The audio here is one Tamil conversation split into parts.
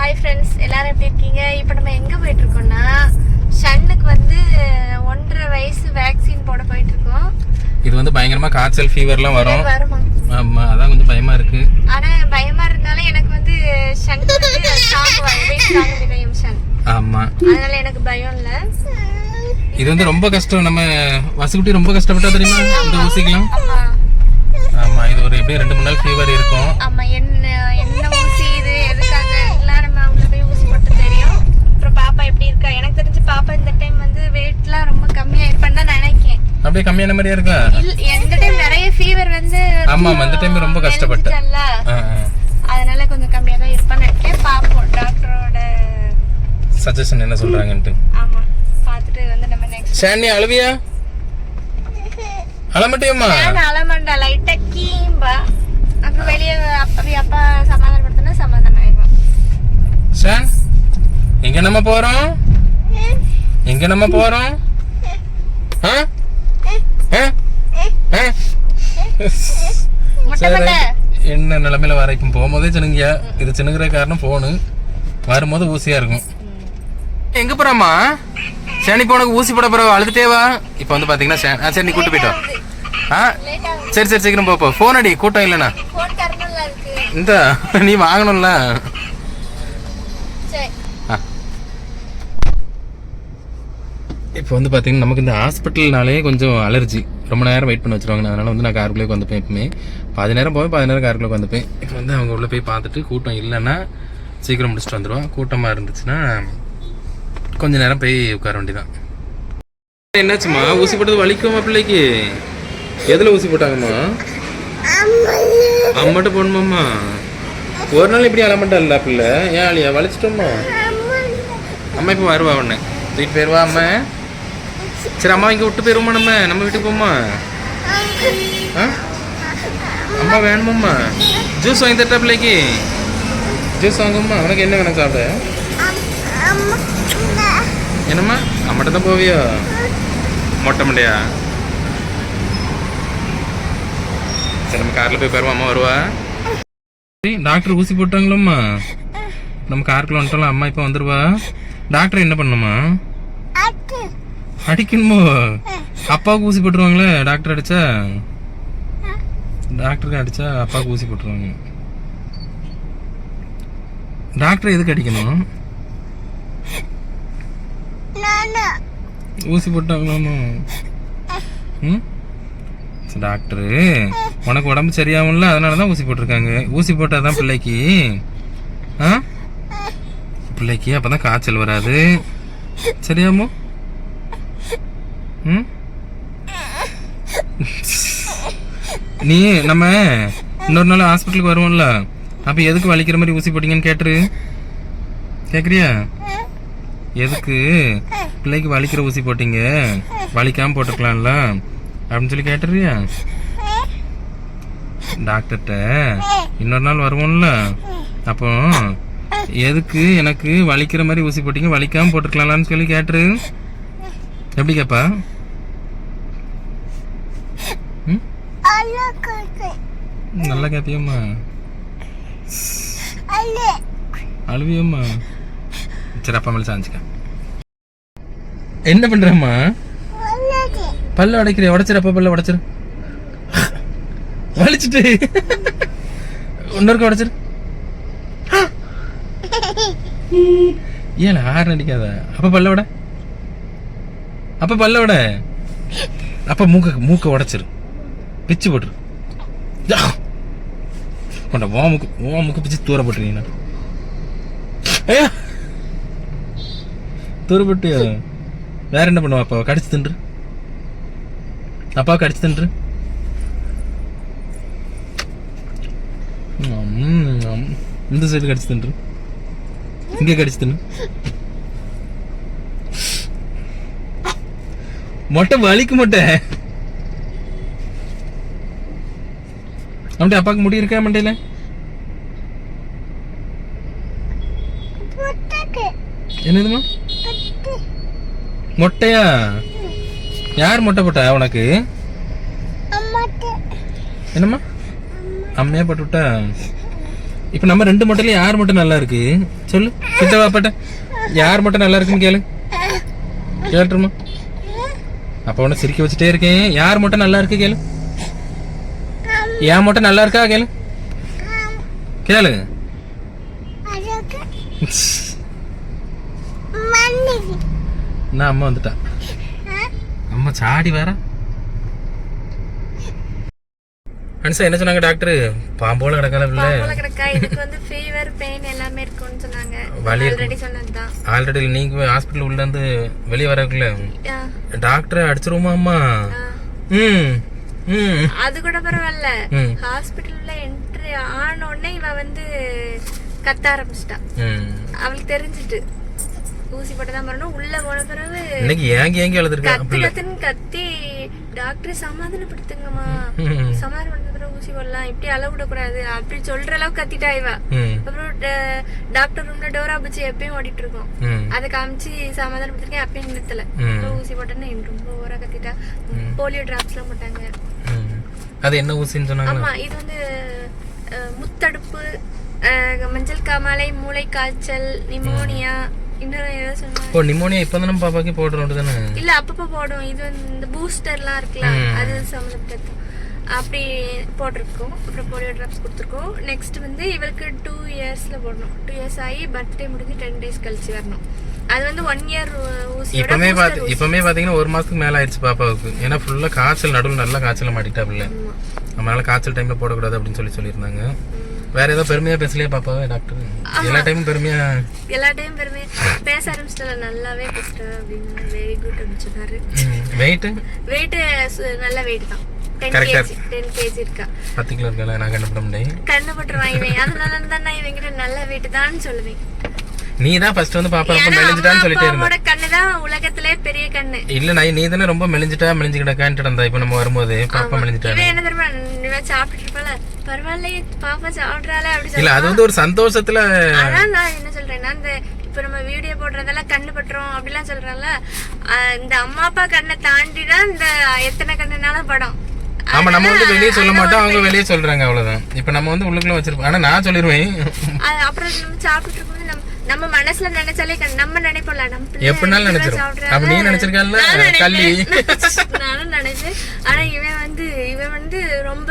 ஹாய் ஃப்ரெண்ட்ஸ் எல்லாரும் எப்படி இருக்கீங்க? இப்போ நம்ம எங்கே போயிட்டு இருக்கோம்னா ஷன்னுக்கு வந்து ஒன்றரை வயசு வேக்சின் போட போயிட்டு இருக்கோம் இது வந்து பயங்கரமா காய்ச்சல் ஃபீவர்லாம் வரும். வருமா? ஆமா அதான் கொஞ்சம் பயமா இருக்கு. ஆனா பயமா இருந்தாலும் எனக்கு வந்து ஷன் வந்து விதயம் ஷன். ஆமா. அதனால எனக்கு பயம் இல்ல. இது வந்து ரொம்ப கஷ்டம். நம்ம வசுக்குட்டி ரொம்ப கஷ்டப்பட்டா தெரியுமா? இந்த ஊசிக்கலாம் ஆமா. இது ஒரு எப்படியும் ரெண்டு மூணு நாள் ஃபீவர் இருக்கும். ஆமா என்ன என்ன ஊசி இது எதுக்காக எல்லாம் நம்ம அவங்க போய் ஊசி போட்டு தெரியும் அப்புறம் பாப்பா எப்படி இருக்கா எனக்கு தெரிஞ்சு பாப்பா இந்த டைம் வந்து வெயிட்லாம் ரொம்ப கம்மியா இருப்பான்னு தான் நினைக்கேன் அப்படியே கம்மியான மாதிரியா இருக்கா? இல்ல எந்த டைம் நிறைய ஃபீவர் வந்து ஆமா இந்த டைம் ரொம்ப கஷ்டப்பட்டேன். அதனால கொஞ்சம் கம்மியா தான் நினைக்கிறேன் பாப்போம் டாக்டரோட சஜஷன் என்ன சொல்றாங்கன்ட்டு. ஆமா பார்த்துட்டு வந்து நம்ம நெக்ஸ்ட் ஷானி அழுவியா? அழமாட்டியம்மா? நான் அலமண்டா லைட்டா கீம்பா. அப்புறம் வெளியே அப்பா அப்பா சமாதானப்படுத்தினா சமாதானம் ஆயிடும் ஷான் எங்க நம்ம போறோம்? எங்க நம்ம போறோம்? ஆ? ஆ? முட்டை சரி என்ன நிலைமையில வர இப்போ போகும்போதே சினுங்க இது சினுங்கிற காரணம் போனு வரும்போது ஊசியா இருக்கும். எங்க போறாமா சனி போனக்கு ஊசி போட போற அழுதுட்டே வா. இப்போ வந்து பாத்தீங்கன்னா சே- ஆ, சரி நீ கூட்டு போயிட்டோம் ஆ? சரி சரி சீக்கிரம் போ, போ. ஃபோன் அடி கூட்டம் இல்லைண்ணா. இந்த நீ வாங்கணும்ல. சரி. இப்போ வந்து பார்த்தீங்கன்னா நமக்கு இந்த ஹாஸ்பிட்டல்னாலே கொஞ்சம் அலர்ஜி ரொம்ப நேரம் வெயிட் பண்ண வச்சிருவாங்க. அதனால வந்து நான் காருக்குள்ளே வந்துப்பேன் எப்பவுமே. பாதி நேரம் போவேன் பாதி நேரம் காருக்குள்ளே வந்துப்பேன் இப்போ வந்து அவங்க உள்ளே போய் பார்த்துட்டு கூட்டம் இல்லைன்னா சீக்கிரம் முடிச்சுட்டு வந்துடுவோம் கூட்டமாக இருந்துச்சுன்னா கொஞ்ச நேரம் போய் உட்கார வேண்டியதான் என்னாச்சுமா ஊசி போட்டது வலிக்குமா பிள்ளைக்கு? எதில் ஊசி போட்டாங்கம்மா? அம்மாட்ட போடணுமாம்மா? ஒரு நாள் இப்படி அலமட்டா இல்ல பிள்ளை? ஏன் அழியா? வலிச்சிட்டோம்மா. அம்மா இப்போ வருவா உடனே தூக்கிட்டு போயிடுவா அம்மா. சரி அம்மா இங்கே விட்டு போயிருவோமா நம்ம? நம்ம வீட்டுக்கு போமா? ஆ? அம்மா வேணுமாம்மா? ஜூஸ் வாங்கி தட்டா பிள்ளைக்கு. ஜூஸ் வாங்கும்மா. உனக்கு என்ன வேணும் சாப்பிட? என்னம்மா? அம்மாட்ட தான் போவியா? மொட்டை மண்டையா? சரி நம்ம காரில் போய் பாருமா. அம்மா வருவா? சரி, டாக்டர் ஊசி போட்டாங்களோம்மா? நம்ம காருக்குள்ள வந்துட்டோம்ல. அம்மா இப்போ வந்துருவா. டாக்டர் என்ன பண்ணுமா அடிக்கணுமோ? அப்பாவுக்கு ஊசி போட்டுருவாங்களே டாக்டர் அடிச்சா? டாக்டருக்கு அடிச்சா அப்பாவுக்கு ஊசி போட்டுருவாங்க. டாக்டர் எதுக்கு அடிக்கணும்? ஊசி போட்டாங்களாமா? ம்? டாக்டரு உனக்கு உடம்பு சரியாகும்ல அதனால தான் ஊசி போட்டிருக்காங்க. ஊசி போட்டால் தான் பிள்ளைக்கு. ஆ? பிள்ளைக்கு அப்போ தான் காய்ச்சல் வராது. சரியாமோ? நீ நம்ம இன்னொரு நாள் ஹாஸ்பிட்டலுக்கு வருவோம்ல. அப்போ எதுக்கு வலிக்கிற மாதிரி ஊசி போட்டீங்கன்னு கேட்டுரு. கேட்குறியா எதுக்கு பிள்ளைக்கு வலிக்கிற ஊசி போட்டீங்க? வலிக்காம போட்டுக்கலாம்ல. அப்படின்னு சொல்லி கேட்டுறியா? டாக்டர்கிட்ட இன்னொரு நாள் வருவோம்ல. அப்போ எதுக்கு எனக்கு வலிக்கிற மாதிரி ஊசி போட்டீங்க? வலிக்காம போட்டுக்கலாம்லான்னு சொல்லி கேட்டுரு. எப்படி கேப்பா? நல்லா கேப்பியம்மா. அழுவியம்மா. சரி அப்பா மேல சாஞ்சுக்க. என்ன பண்றம்மா? பல்ல உடைக்கிற உடைச்சிரு அப்பா பல்ல உடைச்சிரு. வலிச்சுட்டு. இன்னொருக்க உடைச்சிரு. ஏன் ஆறு அடிக்காத? அப்ப பல்ல விட அப்ப பல்ல விட அப்ப மூக்க மூக்க உடைச்சிரு. பிச்சு போட்டுரு. கொண்ட ஓ மூக்கு ஓ மூக்கு பிச்சு தூர போட்டுருக்கீங்க ஐயா தூர வேற என்ன பண்ணுவா? அப்பா கடிச்சு தின்று. அப்பா கடிச்சு தின்று. இந்த சைடு கடிச்சு தின்று. இங்கே கடிச்சு தின்னு. மொட்டை வலிக்கு மொட்டை. அப்படியே அப்பாவுக்கு முடி இருக்கா மண்டையில? என்னதுமா மொட்டையா? யார் மொட்டை போட்டா உனக்கு? என்னம்மா? அம்மையா போட்டு விட்டா? இப்போ நம்ம ரெண்டு மட்டும் யார் மட்டும் நல்லா இருக்கு? சொல்லு. கிட்ட வாப்பாட்ட யார் மட்டும் நல்லா இருக்குன்னு கேளு. கேட்டுருமா அப்போ உன்னை சிரிக்க வச்சுட்டே இருக்கேன். யார் மட்டும் நல்லா இருக்கு கேளு. ஏன் மட்டும் நல்லா இருக்கா கேளு. கேளு. நான் அம்மா வந்துட்டா? அம்மா சாடி வர அனுசா என்ன சொன்னாங்க டாக்டர்? பாம்போல கிடக்கல பிள்ளை. பாம்புல கிடக்கா? இதுக்கு வந்து ஃபீவர் பெயின் எல்லாமே இருக்கும்னு சொன்னாங்க. வலி ஆல்ரெடி சொன்னதுதான். ஆல்ரெடி நீங்க ஹாஸ்பிட்டல் உள்ள இருந்து வெளியே வரக்குள்ள. ஆ, டாக்டர் அடிச்சிருவோமா அம்மா. ம் ம். அது கூட பரவாயில்ல. ம். ஹாஸ்பிட்டல்ல என்ட்ரி ஆன உடனே இவ வந்து கத்த ஆரம்பிச்சிட்டா. அவளுக்கு தெரிஞ்சிட்டு. ஊசி போட்டு தான் உள்ள போன பிறகு இன்னைக்கு ஏங்கி ஏங்கி அழுதுருக்கா கத்து கத்துன்னு கத்தி டாக்டர் சமாதானப்படுத்துங்கம்மா. ம் சமாதானப்படுத்த பிறகு ஊசி போடலாம். இப்படி அளவு விடக்கூடாது. அப்படி சொல்ற அளவுக்கு கத்திட்டா இவ. அப்புறம் டாக்டர் ரூம்ல டோரா பூச்சி எப்பயும் ஓடிட்டு இருக்கோம் அதை காமிச்சு சமாதானப்படுத்திருக்கேன். அப்பயும் நிறுத்தல ஊசி போட்டேன்னு ரொம்ப ஓரா கத்திட்டா. போலியோ டிராப்ஸ் எல்லாம் போட்டாங்க. அது என்ன ஊசின்னு சொன்னாங்க ஆமா இது வந்து முத்தடுப்பு மஞ்சள் காமாலை மூளை காய்ச்சல் நிமோனியா ஓ நிமோனியா இப்போ தானே பாப்பாக்கு போடுறோம் தானே? இல்ல அப்பப்போ போடும் இது வந்து இந்த பூஸ்டர்லாம் இருக்குல்ல. அது சம்மந்தப்பட்டது அப்படி போட்டிருக்கோம். அப்புறம் போலியோ ட்ராப்ஸ் கொடுத்துருக்கோம். நெக்ஸ்ட் வந்து இவருக்கு டூ இயர்ஸ்ல போடணும். டூ இயர்ஸ் ஆகி பர்த்டே முடிஞ்சு டென் டேஸ் கழிச்சு வரணும். அது வந்து ஒன் இயர் ஊசியோட இப்பமே ஊசி. இப்பமே பாத்தீங்கன்னா ஒரு மாசத்துக்கு மேல ஆயிடுச்சு பாப்பாவுக்கு. ஏன்னா ஃபுல்லா காய்ச்சல் நடுவில் நல்லா காய்ச்சல மாட்டிட்டா பிள்ளை ஆமா. நம்மளால காய்ச்சல் டைம்ல போடக்கூடாது அப்படின்னு சொல்லி சொல்லியிருந்தாங்க. வேற ஏதோ பெருமையா பேசலையா பாப்பாவே டாக்டர் எல்லா டைமும் பெருமையா எல்லா டைம் பெருமை பேச ஆரம்பிச்சிட்டல நல்லாவே பேசுற அப்படின்னு வெரி குட் அப்படின்னு சொன்னாரு வெயிட் வெயிட் நல்ல வெயிட் தான். நீ தான் ஃபர்ஸ்ட் வந்து பாப்பா ரொம்ப மெலிஞ்சிட்டான்னு சொல்லிட்டே இருந்த. கண்ணு தான் உலகத்திலே பெரிய கண்ணு. இல்ல நான் நீ தானே ரொம்ப மெலிஞ்சிட்டா மெலிஞ்சுக்கிட்டக்கான்ட்டு இருந்தா. இப்ப நம்ம வரும்போது பாப்பா மெலிஞ்சிட்டா என்ன தெரியுமா? இவன் சாப்பிட்டுட்டு இருப்பால பரவாயில்லையே பாப்பா சாப்பிட்றாளே அப்படி இல்ல அது வந்து ஒரு சந்தோஷத்துல அதான் நான் என்ன சொல்றேன்னா இந்த இப்ப நம்ம வீடியோ போடுறதெல்லாம் கண்ணு பட்டுரும் அப்படிலாம் சொல்றோம்ல இந்த அம்மா அப்பா கண்ணை தாண்டி தான் இந்த எத்தனை கண்ணுனாலும் படம். ஆமா நம்ம வந்து வெளியே சொல்ல மாட்டோம் அவங்க வெளியே சொல்றாங்க அவ்வளவுதான். இப்ப நம்ம வந்து உள்ளுக்குள்ள வச்சிருப்போம். ஆனா நான் சொல்லிருவேன். அப்புறம் நம்ம சாப்பிட்டு இருக்கும்போது நம்ம நம்ம மனசுல நினைச்சாலே நம்ம நினைப்போம்ல நம்ம எப்படினாலும் நினைச்சிரும். அப்ப நீ நினைச்சிருக்கல்ல, நான் நினைப்பேன். கள்ளி. நானும் நினைச்சேன் ஆனா இவன் வந்து இவன் வந்து ரொம்ப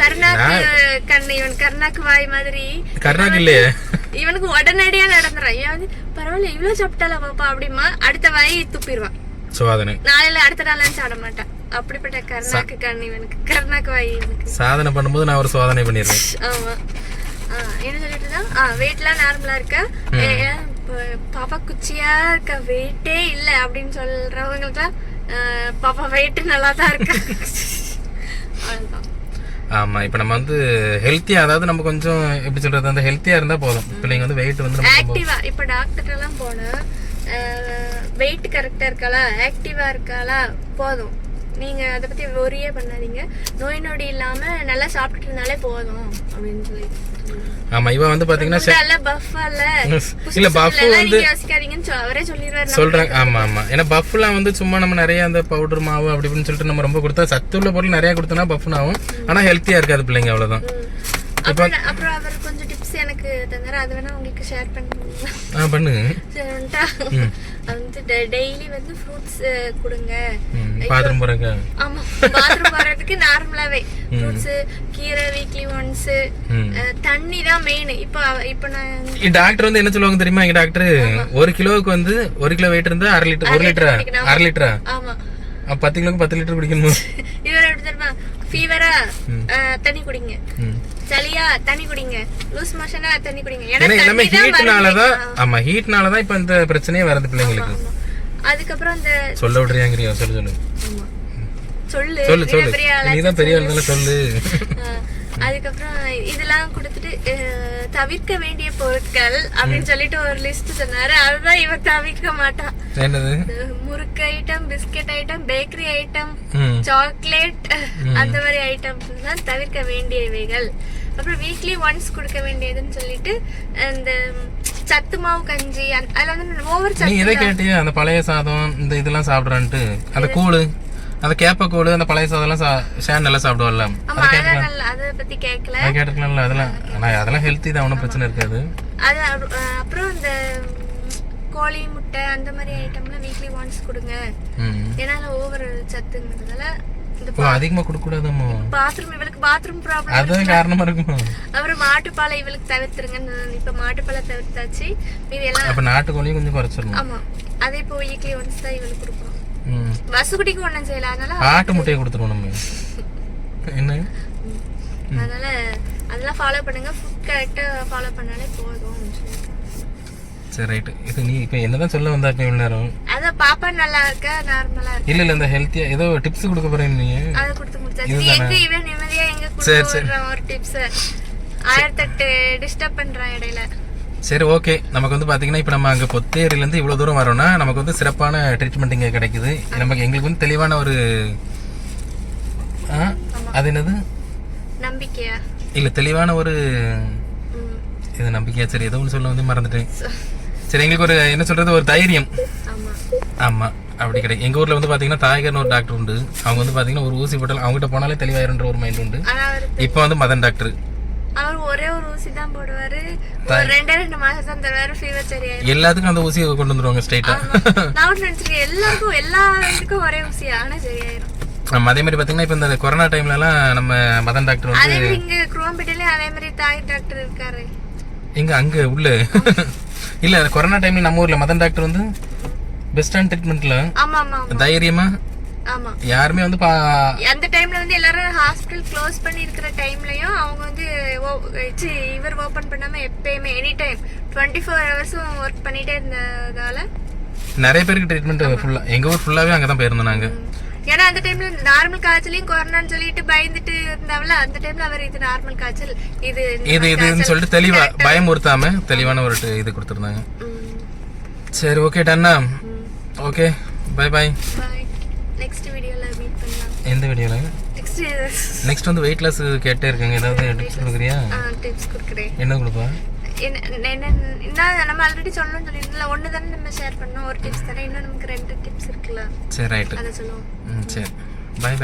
கருணாக்கு கண்ணு இவன் கருணாக்கு வாய் மாதிரி. கருணாக்கு இல்லையே. இவனுக்கு உடனடியா நடந்துறான் இவன் பரவாயில்ல இவ்வளவு சாப்பிட்டால பாப்பா அப்படிமா? அடுத்த வாய் துப்பிடுவான். சோதனை நாளையில அடுத்த நாள் சாப்பிட மாட்டான். அப்படிப்பட்ட கருணாக்கு கண்ணு இவனுக்கு கருணாக்கு வாய் சாதனை பண்ணும்போது நான் ஒரு சோதனை பண்ணிடுறேன். ஆமா. என்ன சொல்லிட்டு வெயிட்லாம் நார்மலா இருக்கா. பாப்பா குச்சியா இருக்க? வெயிட்டே இல்ல அப்படின்னு சொல்றவங்களுக்கு பாப்பா வெயிட் நல்லா தான் இருக்கா? அவ்வளவுதான். ஆமா இப்ப நம்ம வந்து ஹெல்த்தியா அதாவது நம்ம கொஞ்சம் எப்படி சொல்றது அந்த ஹெல்த்தியா இருந்தா போதும். பிள்ளைங்க வந்து வெயிட் வந்து நம்ம ரொம்ப- ஆக்டிவா இப்ப டாக்டர் எல்லாம் போனா வெயிட் கரெக்டா இருக்காளா ஆக்டிவா இருக்காளா போதும். நீங்க அதை பத்தி ஒரியே பண்ணாதீங்க. நோய் நொடி இல்லாம நல்லா சாப்பிட்டுட்டு இருந்தாலே போதும் அப்படின்னு சொல்லி. ஆமா இவ வந்து பாத்தீங்கன்னா பஃபா இல்ல buff வந்து சொல்றாங்க. ஆமா ஆமா. ஏன்னா பஃப்லாம் வந்து சும்மா நம்ம நிறைய அந்த பவுடர் மாவு அப்படி இப்படின்னு சொல்லிட்டு நம்ம ரொம்ப கொடுத்தா சத்து உள்ள பொருள் நிறைய கொடுத்தோம்னா பஃப்னு ஆகும் ஆனா ஹெல்த்தியா இருக்காது பிள்ளைங்க அவ்வளவுதான். நான்- அப்புறம் அவர் கொஞ்சம் டிப்ஸ் எனக்கு தந்தாரு அது வேணா உங்களுக்கு ஷேர் பண்ணுங்க. ஆ பண்ணு சரின்ட்டா அது வந்து டெய்லி வந்து ஃப்ரூட்ஸ் கொடுங்க. பாத்ரூம் போறக்க ஆமா பாத்ரூம் போறதுக்கு நார்மலாவே ஃப்ரூட்ஸ் கீரை வீக்லி ஒன்ஸ். தண்ணி தான் மெயின் இப்போ இப்போ நான் டாக்டர் வந்து என்ன சொல்லுவாங்க தெரியுமா எங்க டாக்டர் ஒரு கிலோவுக்கு வந்து ஒரு கிலோ வெயிட் இருந்தா அரை லிட்டர் ஒரு லிட்டரா. அரை லிட்டரா? ஆமா. பத்து கிலோக்கு பத்து லிட்டர் குடிக்கணும்? இவர் எப்படி தெரியுமா? ஃபீவரா தண்ணி குடிங்க. சளியா தண்ணி குடிங்க. லூஸ் மோஷனா தண்ணி குடிங்க. ஏன்னா எல்லாமே தண்ணி தான். ஆமா ஹீட்னாலதான் இப்ப இந்த பிரச்சனையே வருது பிள்ளைங்களுக்கு. அதுக்கப்புறம் அந்த சொல்ல விடுறியாங்கிறியா? சொல்லு சொல்லு. ஆமா. சொல்லு. சொல்லு நீ சொல்லு. பெரிய ஆளா நீதான் பெரிய ஆளுதானே சொல்லு. அதுக்கப்புறம் இதெல்லாம் கொடுத்துட்டு தவிர்க்க வேண்டிய பொருட்கள் அப்படின்னு சொல்லிட்டு ஒரு லிஸ்ட் சொன்னாரு. அதுதான் இவன் தவிர்க்க மாட்டான். என்னது? இந்த முறுக்கு item biscuit item bakery item chocolate அந்த மாதிரி ஐட்டம்ஸ் தான் தவிர்க்க வேண்டியவைகள். அப்புறம் வீக்லி ஒன்ஸ் கொடுக்க வேண்டியதுன்னு சொல்லிட்டு அந்த சத்து மாவு கஞ்சி அதுல வந்து ஓவர் சத்து கேட்டியா? அந்த பழைய சாதம் இந்த இதெல்லாம் சாப்பிடுறான்ட்டு. அந்த கூழு அந்த கேப்பக்கூழு அந்த பழைய சாதம்லாம் ஷேன் நல்லா நல்ல அதை பத்தி கேட்கல கேட்டுக்கலாம்ல அதெல்லாம். ஆனால் அதெல்லாம் ஹெல்த்தி தான் ஒன்றும் பிரச்சனை இருக்காது. அது அப்புறம் இந்த கோழி முட்டை அந்த மாதிரி ஐட்டம்லாம் வீக்லி ஒன்ஸ் கொடுங்க. ஏன்னா ஓவர் சத்துங்கிறதுனால பாத்ரூம் இவளுக்கு பாத்ரூம் ப்ராப்ளம் அதுதான் காரணமா இருக்குமோ? அப்புறம் மாட்டுப்பாலை இவளுக்கு தவிர்த்துருங்க இப்ப மாட்டுப்பாலை தவிர்த்தாச்சு. மீதி எல்லாம் அப்போ நாட்டுக்கோழியும் கொஞ்சம் குறைச்சிடணும். ஆமா. அதே இப்போ வீக்லி ஒன்ஸ் தான் இவளுக்கு கொடுப்போம். வசுகுட்டிக்கு ஒண்ணும் செய்யல. அதனால ஆட்டு முட்டையை கொடுத்துருவோம் நம்ம. என்ன? அதனால அதெல்லாம் ஃபாலோ பண்ணுங்க. ஃபுட் கரெக்டா ஃபாலோ பண்ணாலே போதும் சரி ரைட்டு இது நீ இப்போ என்னதான் சொல்ல வந்தா இப்போ இவ்வளோ நேரம்? அதான் பாப்பா நல்லா இருக்கா நார்மலா இருக்கு. இல்லை இல்லை இந்த ஹெல்த்தியா ஏதோ டிப்ஸ் கொடுக்க போறேன் நீ. அதை கொடுத்து முடிச்சாச்சு நீ எங்க இவன் நிம்மதியா எங்க விடுறான் ஒரு டிப்ஸ் ஆயிரத்தெட்டு டிஸ்டர்ப் பண்றான் இடையில. சரி ஓகே நமக்கு வந்து பாத்தீங்கன்னா இப்போ நம்ம அங்கே பொத்தேரியிலேருந்து இவ்வளோ தூரம் வரோம்னா நமக்கு வந்து சிறப்பான ட்ரீட்மெண்ட் இங்கே கிடைக்குது. நமக்கு எங்களுக்கு வந்து தெளிவான ஒரு அது என்னது? நம்பிக்கையா? இல்லை தெளிவான ஒரு. இது நம்பிக்கையா? சரி ஏதோ ஒன்று சொல்ல வந்து மறந்துட்டேன். சரி எங்களுக்கு ஒரு என்ன சொல்றது ஒரு தைரியம். ஆமா. அப்படி கிடைக்கும் எங்க ஊர்ல வந்து பாத்தீங்கன்னா தாயகர்னு ஒரு டாக்டர் உண்டு. அவங்க வந்து பாத்தீங்கன்னா ஒரு ஊசி போட்டால் அவங்ககிட்ட போனாலே தெளிவாயிருன்ற ஒரு மைண்ட் உண்டு. இப்போ வந்து மதன் டாக்டர் அவர் ஒரே ஒரு ஊசி தான் போடுவாரு. ஒரு ரெண்டே ரெண்டு மாசம் தான் தருவாரு ஃபீவர் சரியாயிரும். எல்லாத்துக்கும் அந்த ஊசியை கொண்டு வந்துருவாங்க ஸ்ட்ரைட்டா நான் நினைச்சிருக்கேன் எல்லாருக்கும் எல்லா இதுக்கும் ஒரே ஊசி ஆனா சரியாயிரும். நம்ம அதே மாதிரி பாத்தீங்கன்னா இப்போ இந்த கொரோனா டைம்ல எல்லாம் நம்ம மதன் டாக்டர் வந்து அதே மாதிரி இங்க குரோம்பேட்டையில அதே மாதிரி தாய் டாக்டர் இருக்காரு. எங்க அங்க உள்ள? இல்ல கொரோனா டைம்ல நம்ம ஊர்ல மதன் டாக்டர் வந்து பெஸ்டான ட்ரீட்மெண்ட்ல ஆமா ஆமா ஆமா தைரியமா ஆமா. யாருமே வந்து அந்த டைம்ல வந்து எல்லாரும் ஹாஸ்பிடல் க்ளோஸ் பண்ணி இருக்கிற டைம்லயும் அவங்க வந்து இவர் ஓபன் பண்ணாம எப்பயுமே எனி டைம் டுவெண்ட்டி ஃபோர் ஹவர்ஸும் ஒர்க் பண்ணிட்டே இருந்ததால நிறைய பேருக்கு ட்ரீட்மெண்ட் ஃபுல்லா எங்க ஊர் ஃபுல்லாவே அங்கதான் போயிருந்தோம் நாங்க. ஏன்னா அந்த டைம்ல நார்மல் காய்ச்சலையும் கொரோனான்னு சொல்லிட்டு பயந்துட்டு இருந்தாவில அந்த டைம்ல அவர் இது நார்மல் காய்ச்சல் இது இது இதுன்னு. சொல்லிட்டு தெளிவா பயமுறுத்தாம தெளிவான ஒரு இது கொடுத்துருந்தாங்க. சரி okay டன்னா. Okay bye bye. Next வீடியோல மீட் பண்ணலாம். எந்த வீடியோல நெக்ஸ்ட் வந்து வெயிட் லாஸ் கேட்டே இருக்காங்க. ஏதாவது டிப்ஸ் கொடுக்குறியா? டிப்ஸ் கொடுக்குறேன். என்ன கொடுப்பா? என்ன நம்ம ஆல்ரெடி சொல்லணும்னு சொல்லியிருந்தோம்ல ஒன்று தானே நம்ம ஷேர் பண்ணோம். ஒரு டிப்ஸ் தானே. இன்னும் நமக்கு ரெண்டு டிப்ஸ் இருக்குல்ல. சரி ரைட்டு அதை சொல்லுவோம். ம் சரி. பாய்